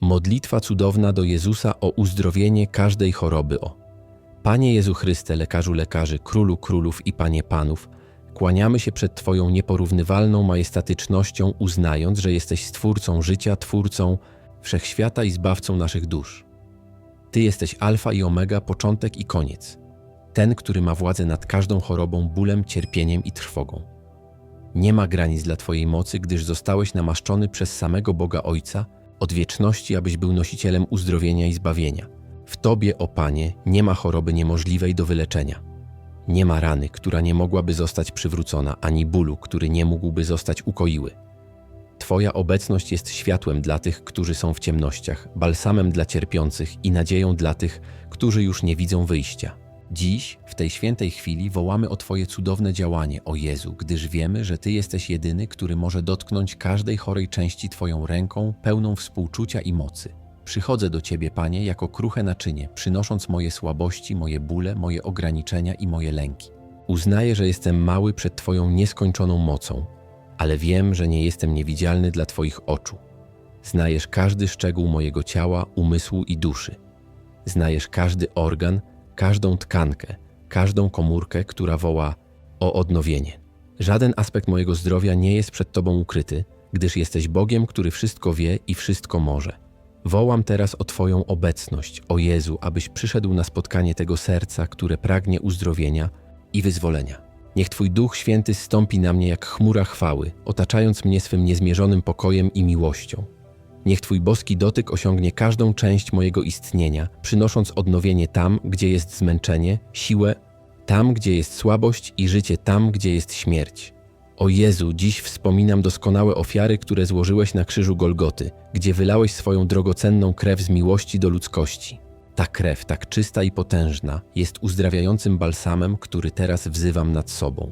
Modlitwa cudowna do Jezusa o uzdrowienie każdej choroby. O. Panie Jezu Chryste, lekarzu lekarzy, królu królów i panie panów, kłaniamy się przed Twoją nieporównywalną majestatycznością, uznając, że jesteś Stwórcą życia, Twórcą wszechświata i Zbawcą naszych dusz. Ty jesteś Alfa i Omega, początek i koniec. Ten, który ma władzę nad każdą chorobą, bólem, cierpieniem i trwogą. Nie ma granic dla Twojej mocy, gdyż zostałeś namaszczony przez samego Boga Ojca od wieczności, abyś był nosicielem uzdrowienia i zbawienia. W Tobie, o Panie, nie ma choroby niemożliwej do wyleczenia. Nie ma rany, która nie mogłaby zostać przywrócona, ani bólu, który nie mógłby zostać ukoiły. Twoja obecność jest światłem dla tych, którzy są w ciemnościach, balsamem dla cierpiących i nadzieją dla tych, którzy już nie widzą wyjścia. Dziś, w tej świętej chwili, wołamy o Twoje cudowne działanie, o Jezu, gdyż wiemy, że Ty jesteś jedyny, który może dotknąć każdej chorej części Twoją ręką, pełną współczucia i mocy. Przychodzę do Ciebie, Panie, jako kruche naczynie, przynosząc moje słabości, moje bóle, moje ograniczenia i moje lęki. Uznaję, że jestem mały przed Twoją nieskończoną mocą, ale wiem, że nie jestem niewidzialny dla Twoich oczu. Znajesz każdy szczegół mojego ciała, umysłu i duszy. Znajesz każdy organ, każdą tkankę, każdą komórkę, która woła o odnowienie. Żaden aspekt mojego zdrowia nie jest przed Tobą ukryty, gdyż jesteś Bogiem, który wszystko wie i wszystko może. Wołam teraz o Twoją obecność, o Jezu, abyś przyszedł na spotkanie tego serca, które pragnie uzdrowienia i wyzwolenia. Niech Twój Duch Święty stąpi na mnie jak chmura chwały, otaczając mnie swym niezmierzonym pokojem i miłością. Niech Twój boski dotyk osiągnie każdą część mojego istnienia, przynosząc odnowienie tam, gdzie jest zmęczenie, siłę, tam, gdzie jest słabość i życie tam, gdzie jest śmierć. O Jezu, dziś wspominam doskonałe ofiary, które złożyłeś na krzyżu Golgoty, gdzie wylałeś swoją drogocenną krew z miłości do ludzkości. Ta krew, tak czysta i potężna, jest uzdrawiającym balsamem, który teraz wzywam nad sobą.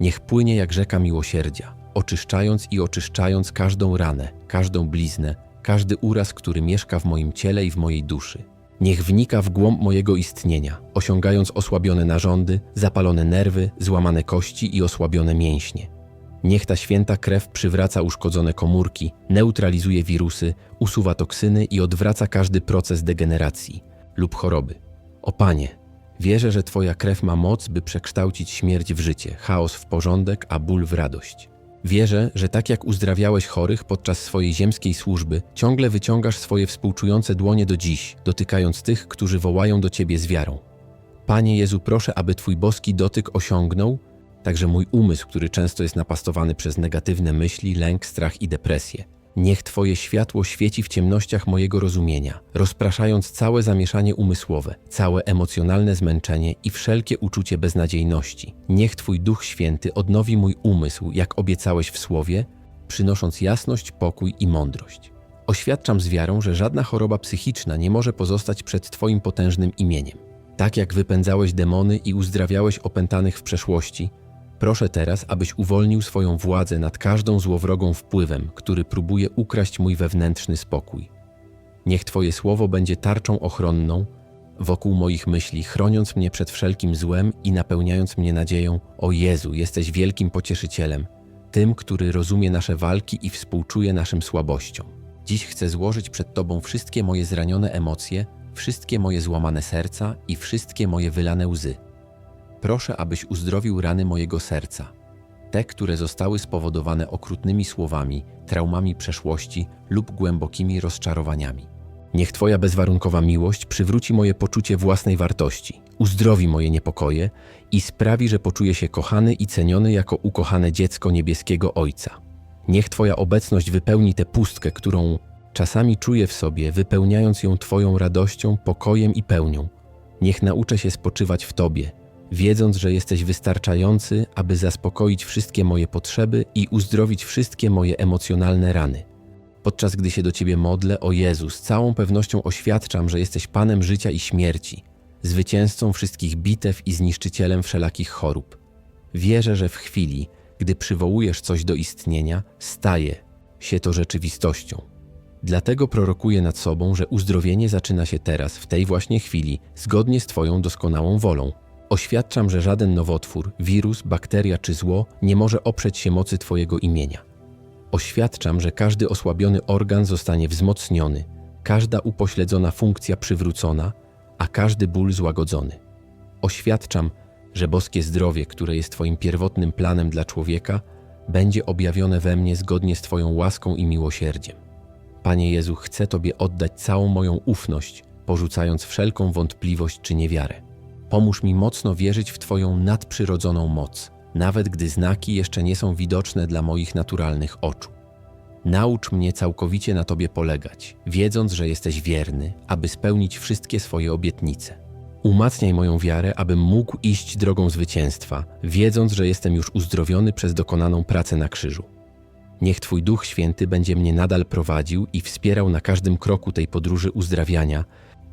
Niech płynie jak rzeka miłosierdzia, oczyszczając i oczyszczając każdą ranę, każdą bliznę, każdy uraz, który mieszka w moim ciele i w mojej duszy. Niech wnika w głąb mojego istnienia, osiągając osłabione narządy, zapalone nerwy, złamane kości i osłabione mięśnie. Niech ta święta krew przywraca uszkodzone komórki, neutralizuje wirusy, usuwa toksyny i odwraca każdy proces degeneracji lub choroby. O Panie, wierzę, że Twoja krew ma moc, by przekształcić śmierć w życie, chaos w porządek, a ból w radość. Wierzę, że tak jak uzdrawiałeś chorych podczas swojej ziemskiej służby, ciągle wyciągasz swoje współczujące dłonie do dziś, dotykając tych, którzy wołają do Ciebie z wiarą. Panie Jezu, proszę, aby Twój boski dotyk osiągnął także mój umysł, który często jest napastowany przez negatywne myśli, lęk, strach i depresję. Niech Twoje światło świeci w ciemnościach mojego rozumienia, rozpraszając całe zamieszanie umysłowe, całe emocjonalne zmęczenie i wszelkie uczucie beznadziejności. Niech Twój Duch Święty odnowi mój umysł, jak obiecałeś w Słowie, przynosząc jasność, pokój i mądrość. Oświadczam z wiarą, że żadna choroba psychiczna nie może pozostać przed Twoim potężnym imieniem. Tak jak wypędzałeś demony i uzdrawiałeś opętanych w przeszłości, Proszę teraz, abyś uwolnił swoją władzę nad każdą złowrogą wpływem, który próbuje ukraść mój wewnętrzny spokój. Niech Twoje słowo będzie tarczą ochronną wokół moich myśli, chroniąc mnie przed wszelkim złem i napełniając mnie nadzieją: O Jezu, jesteś wielkim pocieszycielem, tym, który rozumie nasze walki i współczuje naszym słabościom. Dziś chcę złożyć przed Tobą wszystkie moje zranione emocje, wszystkie moje złamane serca i wszystkie moje wylane łzy. Proszę, abyś uzdrowił rany mojego serca, te, które zostały spowodowane okrutnymi słowami, traumami przeszłości lub głębokimi rozczarowaniami. Niech Twoja bezwarunkowa miłość przywróci moje poczucie własnej wartości, uzdrowi moje niepokoje i sprawi, że poczuję się kochany i ceniony jako ukochane dziecko niebieskiego Ojca. Niech Twoja obecność wypełni tę pustkę, którą czasami czuję w sobie, wypełniając ją Twoją radością, pokojem i pełnią. Niech nauczę się spoczywać w Tobie, wiedząc, że jesteś wystarczający, aby zaspokoić wszystkie moje potrzeby i uzdrowić wszystkie moje emocjonalne rany. Podczas gdy się do Ciebie modlę, o Jezu, z całą pewnością oświadczam, że jesteś Panem życia i śmierci, zwycięzcą wszystkich bitew i zniszczycielem wszelakich chorób. Wierzę, że w chwili, gdy przywołujesz coś do istnienia, staje się to rzeczywistością. Dlatego prorokuję nad sobą, że uzdrowienie zaczyna się teraz, w tej właśnie chwili, zgodnie z Twoją doskonałą wolą. Oświadczam, że żaden nowotwór, wirus, bakteria czy zło nie może oprzeć się mocy Twojego imienia. Oświadczam, że każdy osłabiony organ zostanie wzmocniony, każda upośledzona funkcja przywrócona, a każdy ból złagodzony. Oświadczam, że boskie zdrowie, które jest Twoim pierwotnym planem dla człowieka, będzie objawione we mnie zgodnie z Twoją łaską i miłosierdziem. Panie Jezu, chcę Tobie oddać całą moją ufność, porzucając wszelką wątpliwość czy niewiarę. Pomóż mi mocno wierzyć w Twoją nadprzyrodzoną moc, nawet gdy znaki jeszcze nie są widoczne dla moich naturalnych oczu. Naucz mnie całkowicie na Tobie polegać, wiedząc, że jesteś wierny, aby spełnić wszystkie swoje obietnice. Umacniaj moją wiarę, abym mógł iść drogą zwycięstwa, wiedząc, że jestem już uzdrowiony przez dokonaną pracę na krzyżu. Niech Twój Duch Święty będzie mnie nadal prowadził i wspierał na każdym kroku tej podróży uzdrawiania,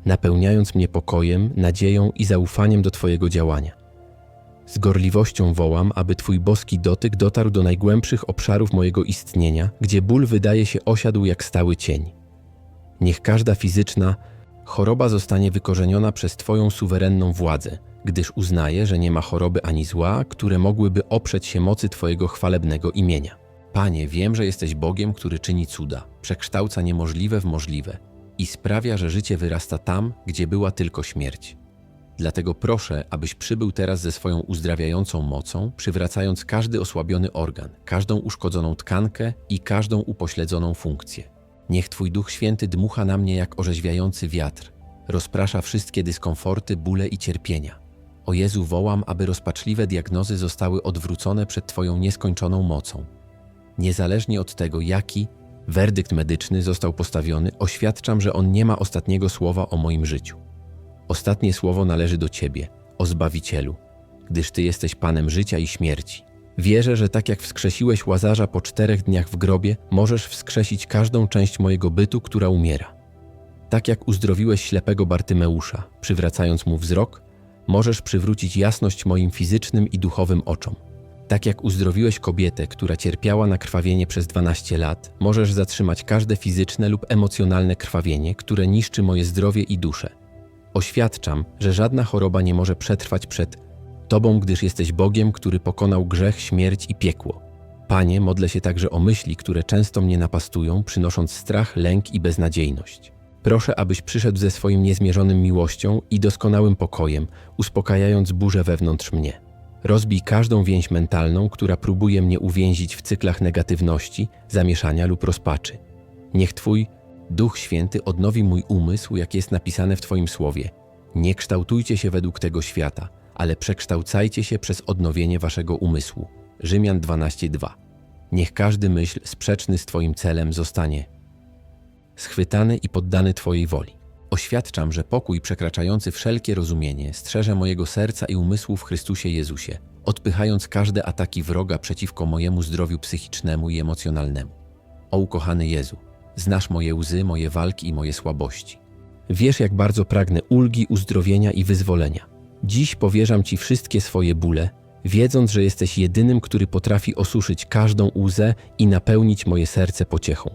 napełniając mnie pokojem, nadzieją i zaufaniem do Twojego działania. Z gorliwością wołam, aby Twój boski dotyk dotarł do najgłębszych obszarów mojego istnienia, gdzie ból wydaje się osiadł jak stały cień. Niech każda fizyczna choroba zostanie wykorzeniona przez Twoją suwerenną władzę, gdyż uznaję, że nie ma choroby ani zła, które mogłyby oprzeć się mocy Twojego chwalebnego imienia. Panie, wiem, że jesteś Bogiem, który czyni cuda, przekształca niemożliwe w możliwe i sprawia, że życie wyrasta tam, gdzie była tylko śmierć. Dlatego proszę, abyś przybył teraz ze swoją uzdrawiającą mocą, przywracając każdy osłabiony organ, każdą uszkodzoną tkankę i każdą upośledzoną funkcję. Niech Twój Duch Święty dmucha na mnie jak orzeźwiający wiatr, rozprasza wszystkie dyskomforty, bóle i cierpienia. O Jezu wołam, aby rozpaczliwe diagnozy zostały odwrócone przed Twoją nieskończoną mocą. Niezależnie od tego, jaki werdykt medyczny został postawiony, oświadczam, że on nie ma ostatniego słowa o moim życiu. Ostatnie słowo należy do Ciebie, o Zbawicielu, gdyż Ty jesteś Panem życia i śmierci. Wierzę, że tak jak wskrzesiłeś Łazarza po czterech dniach w grobie, możesz wskrzesić każdą część mojego bytu, która umiera. Tak jak uzdrowiłeś ślepego Bartymeusza, przywracając mu wzrok, możesz przywrócić jasność moim fizycznym i duchowym oczom. Tak jak uzdrowiłeś kobietę, która cierpiała na krwawienie przez 12 lat, możesz zatrzymać każde fizyczne lub emocjonalne krwawienie, które niszczy moje zdrowie i duszę. Oświadczam, że żadna choroba nie może przetrwać przed Tobą, gdyż jesteś Bogiem, który pokonał grzech, śmierć i piekło. Panie, modlę się także o myśli, które często mnie napastują, przynosząc strach, lęk i beznadziejność. Proszę, abyś przyszedł ze swoim niezmierzonym miłością i doskonałym pokojem, uspokajając burzę wewnątrz mnie. Rozbij każdą więź mentalną, która próbuje mnie uwięzić w cyklach negatywności, zamieszania lub rozpaczy. Niech Twój Duch Święty odnowi mój umysł, jak jest napisane w Twoim słowie. Nie kształtujcie się według tego świata, ale przekształcajcie się przez odnowienie Waszego umysłu. Rzymian 12:2. Niech każdy myśl sprzeczny z Twoim celem zostanie schwytany i poddany Twojej woli. Oświadczam, że pokój przekraczający wszelkie rozumienie strzeże mojego serca i umysłu w Chrystusie Jezusie, odpychając każde ataki wroga przeciwko mojemu zdrowiu psychicznemu i emocjonalnemu. O ukochany Jezu, znasz moje łzy, moje walki i moje słabości. Wiesz, jak bardzo pragnę ulgi, uzdrowienia i wyzwolenia. Dziś powierzam Ci wszystkie swoje bóle, wiedząc, że jesteś jedynym, który potrafi osuszyć każdą łzę i napełnić moje serce pociechą.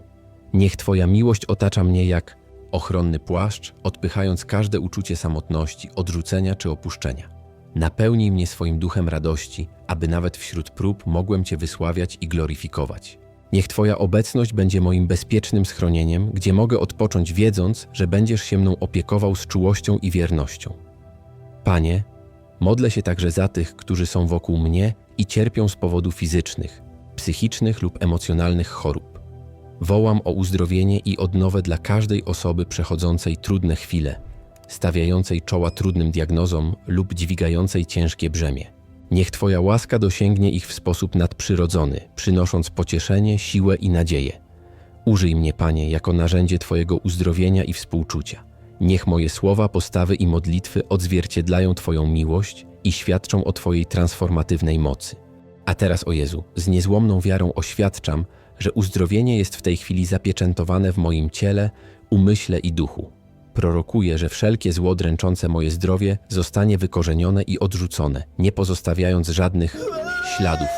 Niech Twoja miłość otacza mnie jak ochronny płaszcz, odpychając każde uczucie samotności, odrzucenia czy opuszczenia. Napełnij mnie swoim duchem radości, aby nawet wśród prób mogłem Cię wysławiać i gloryfikować. Niech Twoja obecność będzie moim bezpiecznym schronieniem, gdzie mogę odpocząć, wiedząc, że będziesz się mną opiekował z czułością i wiernością. Panie, modlę się także za tych, którzy są wokół mnie i cierpią z powodu fizycznych, psychicznych lub emocjonalnych chorób. Wołam o uzdrowienie i odnowę dla każdej osoby przechodzącej trudne chwile, stawiającej czoła trudnym diagnozom lub dźwigającej ciężkie brzemię. Niech Twoja łaska dosięgnie ich w sposób nadprzyrodzony, przynosząc pocieszenie, siłę i nadzieję. Użyj mnie, Panie, jako narzędzie Twojego uzdrowienia i współczucia. Niech moje słowa, postawy i modlitwy odzwierciedlają Twoją miłość i świadczą o Twojej transformatywnej mocy. A teraz, o Jezu, z niezłomną wiarą oświadczam, że uzdrowienie jest w tej chwili zapieczętowane w moim ciele, umyśle i duchu. Prorokuję, że wszelkie zło dręczące moje zdrowie zostanie wykorzenione i odrzucone, nie pozostawiając żadnych śladów.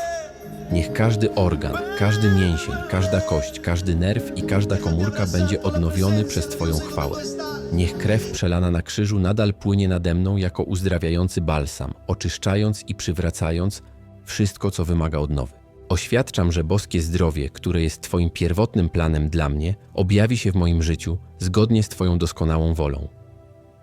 Niech każdy organ, każdy mięsień, każda kość, każdy nerw i każda komórka będzie odnowiony przez Twoją chwałę. Niech krew przelana na krzyżu nadal płynie nade mną jako uzdrawiający balsam, oczyszczając i przywracając wszystko, co wymaga odnowy. Oświadczam, że boskie zdrowie, które jest Twoim pierwotnym planem dla mnie, objawi się w moim życiu zgodnie z Twoją doskonałą wolą.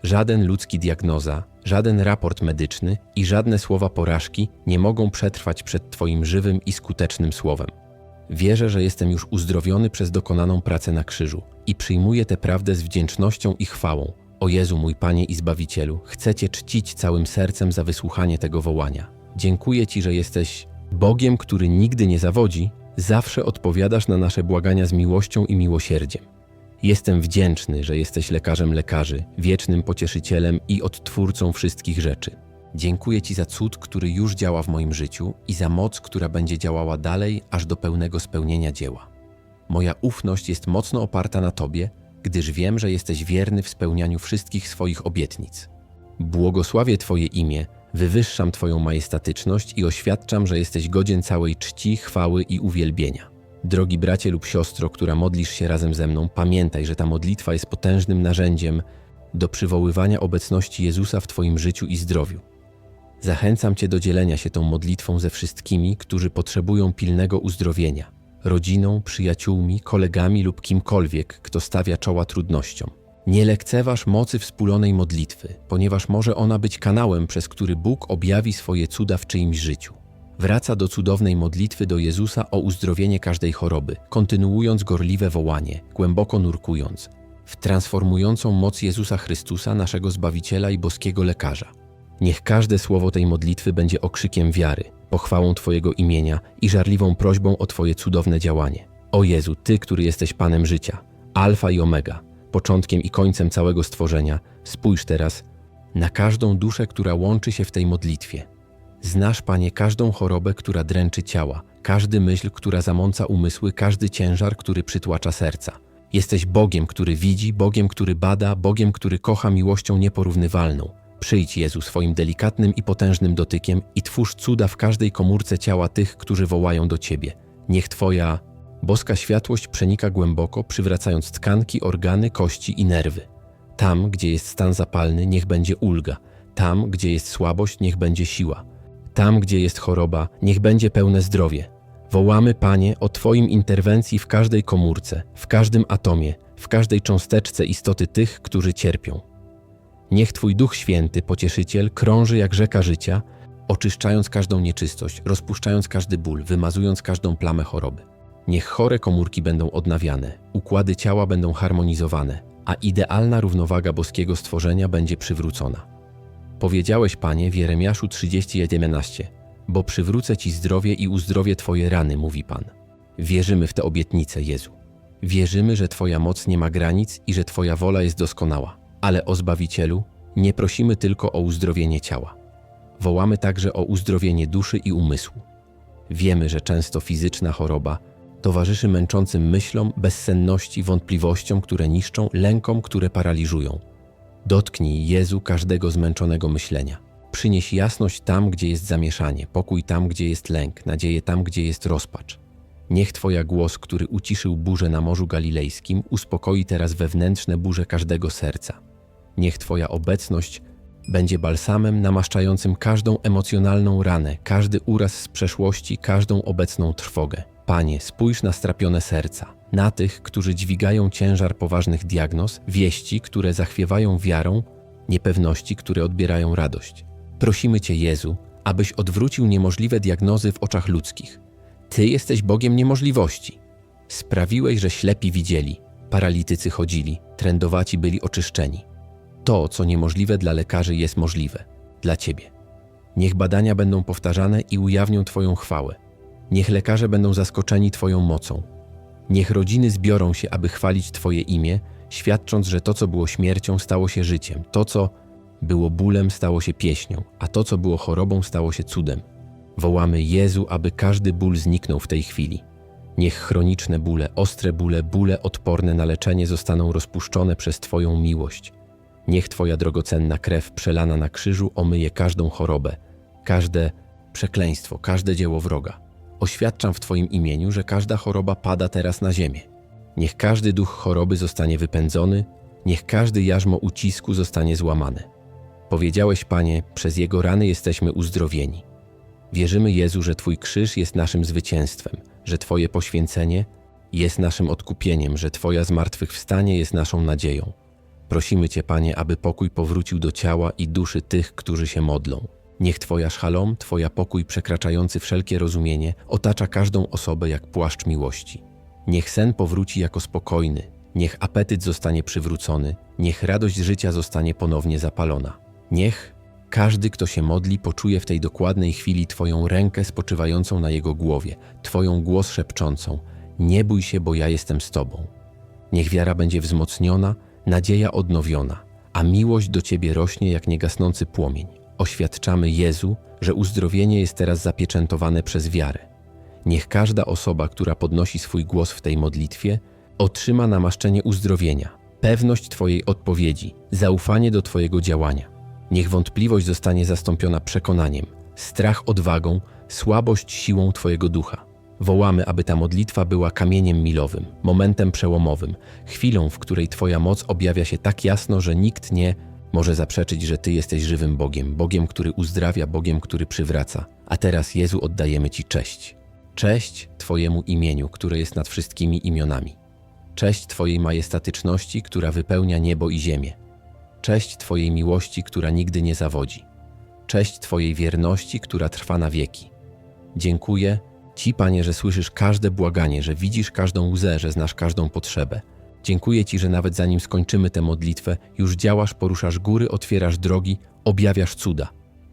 Żaden ludzki diagnoza, żaden raport medyczny i żadne słowa porażki nie mogą przetrwać przed Twoim żywym i skutecznym słowem. Wierzę, że jestem już uzdrowiony przez dokonaną pracę na krzyżu i przyjmuję tę prawdę z wdzięcznością i chwałą. O Jezu, mój Panie i Zbawicielu, chcę Cię czcić całym sercem za wysłuchanie tego wołania. Dziękuję Ci, że jesteś Bogiem, który nigdy nie zawodzi, zawsze odpowiadasz na nasze błagania z miłością i miłosierdziem. Jestem wdzięczny, że jesteś lekarzem lekarzy, wiecznym pocieszycielem i odtwórcą wszystkich rzeczy. Dziękuję Ci za cud, który już działa w moim życiu i za moc, która będzie działała dalej, aż do pełnego spełnienia dzieła. Moja ufność jest mocno oparta na Tobie, gdyż wiem, że jesteś wierny w spełnianiu wszystkich swoich obietnic. Błogosławię Twoje imię, wywyższam Twoją majestatyczność i oświadczam, że jesteś godzien całej czci, chwały i uwielbienia. Drogi bracie lub siostro, która modlisz się razem ze mną, pamiętaj, że ta modlitwa jest potężnym narzędziem do przywoływania obecności Jezusa w Twoim życiu i zdrowiu. Zachęcam Cię do dzielenia się tą modlitwą ze wszystkimi, którzy potrzebują pilnego uzdrowienia rodziną, przyjaciółmi, kolegami lub kimkolwiek, kto stawia czoła trudnościom. Nie lekceważ mocy wspólnej modlitwy, ponieważ może ona być kanałem, przez który Bóg objawi swoje cuda w czyimś życiu. Wraca do cudownej modlitwy do Jezusa o uzdrowienie każdej choroby, kontynuując gorliwe wołanie, głęboko nurkując, w transformującą moc Jezusa Chrystusa, naszego Zbawiciela i boskiego lekarza. Niech każde słowo tej modlitwy będzie okrzykiem wiary, pochwałą Twojego imienia i żarliwą prośbą o Twoje cudowne działanie. O Jezu, Ty, który jesteś Panem życia, Alfa i Omega, początkiem i końcem całego stworzenia, spójrz teraz na każdą duszę, która łączy się w tej modlitwie. Znasz, Panie, każdą chorobę, która dręczy ciała, każdy myśl, która zamąca umysły, każdy ciężar, który przytłacza serca. Jesteś Bogiem, który widzi, Bogiem, który bada, Bogiem, który kocha miłością nieporównywalną. Przyjdź, Jezu, swoim delikatnym i potężnym dotykiem i twórz cuda w każdej komórce ciała tych, którzy wołają do Ciebie. Niech Twoja boska światłość przenika głęboko, przywracając tkanki, organy, kości i nerwy. Tam, gdzie jest stan zapalny, niech będzie ulga. Tam, gdzie jest słabość, niech będzie siła. Tam, gdzie jest choroba, niech będzie pełne zdrowie. Wołamy, Panie, o Twoim interwencji w każdej komórce, w każdym atomie, w każdej cząsteczce istoty tych, którzy cierpią. Niech Twój Duch Święty, Pocieszyciel, krąży jak rzeka życia, oczyszczając każdą nieczystość, rozpuszczając każdy ból, wymazując każdą plamę choroby. Niech chore komórki będą odnawiane, układy ciała będą harmonizowane, a idealna równowaga boskiego stworzenia będzie przywrócona. Powiedziałeś, Panie, w Jeremiaszu 30:11, bo przywrócę Ci zdrowie i uzdrowię Twoje rany, mówi Pan. Wierzymy w tę obietnicę, Jezu. Wierzymy, że Twoja moc nie ma granic i że Twoja wola jest doskonała. Ale o Zbawicielu nie prosimy tylko o uzdrowienie ciała. Wołamy także o uzdrowienie duszy i umysłu. Wiemy, że często fizyczna choroba towarzyszy męczącym myślom, bezsenności, wątpliwościom, które niszczą, lękom, które paraliżują. Dotknij Jezu każdego zmęczonego myślenia. Przynieś jasność tam, gdzie jest zamieszanie, pokój tam, gdzie jest lęk, nadzieję tam, gdzie jest rozpacz. Niech Twoja głos, który uciszył burzę na Morzu Galilejskim, uspokoi teraz wewnętrzne burze każdego serca. Niech Twoja obecność będzie balsamem namaszczającym każdą emocjonalną ranę, każdy uraz z przeszłości, każdą obecną trwogę. Panie, spójrz na strapione serca, na tych, którzy dźwigają ciężar poważnych diagnoz, wieści, które zachwiewają wiarą, niepewności, które odbierają radość. Prosimy Cię, Jezu, abyś odwrócił niemożliwe diagnozy w oczach ludzkich. Ty jesteś Bogiem niemożliwości. Sprawiłeś, że ślepi widzieli, paralitycy chodzili, trędowaci byli oczyszczeni. To, co niemożliwe dla lekarzy, jest możliwe dla Ciebie. Niech badania będą powtarzane i ujawnią Twoją chwałę. Niech lekarze będą zaskoczeni Twoją mocą. Niech rodziny zbiorą się, aby chwalić Twoje imię, świadcząc, że to, co było śmiercią, stało się życiem, to, co było bólem, stało się pieśnią, a to, co było chorobą, stało się cudem. Wołamy Jezu, aby każdy ból zniknął w tej chwili. Niech chroniczne bóle, ostre bóle, bóle odporne na leczenie zostaną rozpuszczone przez Twoją miłość. Niech Twoja drogocenna krew przelana na krzyżu omyje każdą chorobę, każde przekleństwo, każde dzieło wroga. Oświadczam w Twoim imieniu, że każda choroba pada teraz na ziemię. Niech każdy duch choroby zostanie wypędzony, niech każdy jarzmo ucisku zostanie złamane. Powiedziałeś, Panie, przez Jego rany jesteśmy uzdrowieni. Wierzymy, Jezu, że Twój krzyż jest naszym zwycięstwem, że Twoje poświęcenie jest naszym odkupieniem, że Twoja zmartwychwstanie jest naszą nadzieją. Prosimy Cię, Panie, aby pokój powrócił do ciała i duszy tych, którzy się modlą. Niech Twoja szalom, Twoja pokój przekraczający wszelkie rozumienie otacza każdą osobę jak płaszcz miłości. Niech sen powróci jako spokojny, niech apetyt zostanie przywrócony, niech radość życia zostanie ponownie zapalona. Niech każdy, kto się modli, poczuje w tej dokładnej chwili Twoją rękę spoczywającą na jego głowie, Twoją głos szepczącą: Nie bój się, bo ja jestem z Tobą. Niech wiara będzie wzmocniona, nadzieja odnowiona, a miłość do Ciebie rośnie jak niegasnący płomień. Oświadczamy Jezu, że uzdrowienie jest teraz zapieczętowane przez wiarę. Niech każda osoba, która podnosi swój głos w tej modlitwie, otrzyma namaszczenie uzdrowienia, pewność Twojej odpowiedzi, zaufanie do Twojego działania. Niech wątpliwość zostanie zastąpiona przekonaniem, strach odwagą, słabość siłą Twojego ducha. Wołamy, aby ta modlitwa była kamieniem milowym, momentem przełomowym, chwilą, w której Twoja moc objawia się tak jasno, że nikt nie może zaprzeczyć, że Ty jesteś żywym Bogiem, Bogiem, który uzdrawia, Bogiem, który przywraca. A teraz, Jezu, oddajemy Ci cześć. Cześć Twojemu imieniu, które jest nad wszystkimi imionami. Cześć Twojej majestatyczności, która wypełnia niebo i ziemię. Cześć Twojej miłości, która nigdy nie zawodzi. Cześć Twojej wierności, która trwa na wieki. Dziękuję Ci, Panie, że słyszysz każde błaganie, że widzisz każdą łzę, że znasz każdą potrzebę. Dziękuję Ci, że nawet zanim skończymy tę modlitwę, już działasz, poruszasz góry, otwierasz drogi, objawiasz cuda.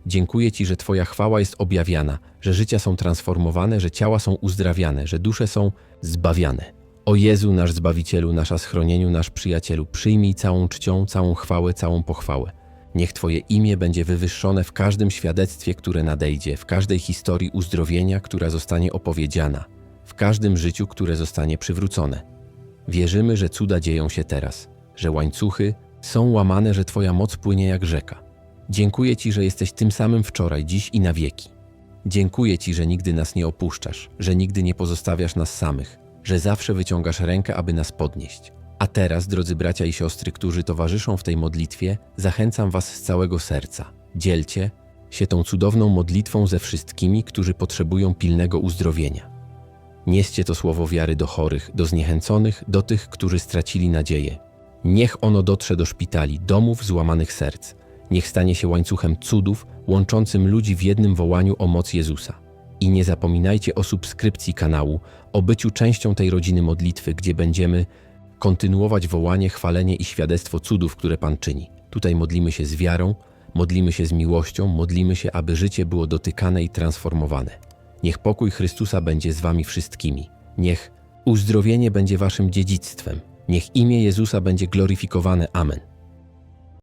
Dziękuję Ci, że Twoja chwała jest objawiana, że życia są transformowane, że ciała są uzdrawiane, że dusze są zbawiane. O Jezu, nasz Zbawicielu, nasza schronieniu, nasz przyjacielu, przyjmij całą czcią, całą chwałę, całą pochwałę. Niech Twoje imię będzie wywyższone w każdym świadectwie, które nadejdzie, w każdej historii uzdrowienia, która zostanie opowiedziana, w każdym życiu, które zostanie przywrócone. Wierzymy, że cuda dzieją się teraz, że łańcuchy są łamane, że Twoja moc płynie jak rzeka. Dziękuję Ci, że jesteś tym samym wczoraj, dziś i na wieki. Dziękuję Ci, że nigdy nas nie opuszczasz, że nigdy nie pozostawiasz nas samych, że zawsze wyciągasz rękę, aby nas podnieść. A teraz, drodzy bracia i siostry, którzy towarzyszą w tej modlitwie, zachęcam Was z całego serca. Dzielcie się tą cudowną modlitwą ze wszystkimi, którzy potrzebują pilnego uzdrowienia. Nieście to słowo wiary do chorych, do zniechęconych, do tych, którzy stracili nadzieję. Niech ono dotrze do szpitali, domów złamanych serc. Niech stanie się łańcuchem cudów, łączącym ludzi w jednym wołaniu o moc Jezusa. I nie zapominajcie o subskrypcji kanału, o byciu częścią tej rodziny modlitwy, gdzie będziemy kontynuować wołanie, chwalenie i świadectwo cudów, które Pan czyni. Tutaj modlimy się z wiarą, modlimy się z miłością, modlimy się, aby życie było dotykane i transformowane. Niech pokój Chrystusa będzie z Wami wszystkimi. Niech uzdrowienie będzie Waszym dziedzictwem. Niech imię Jezusa będzie gloryfikowane. Amen.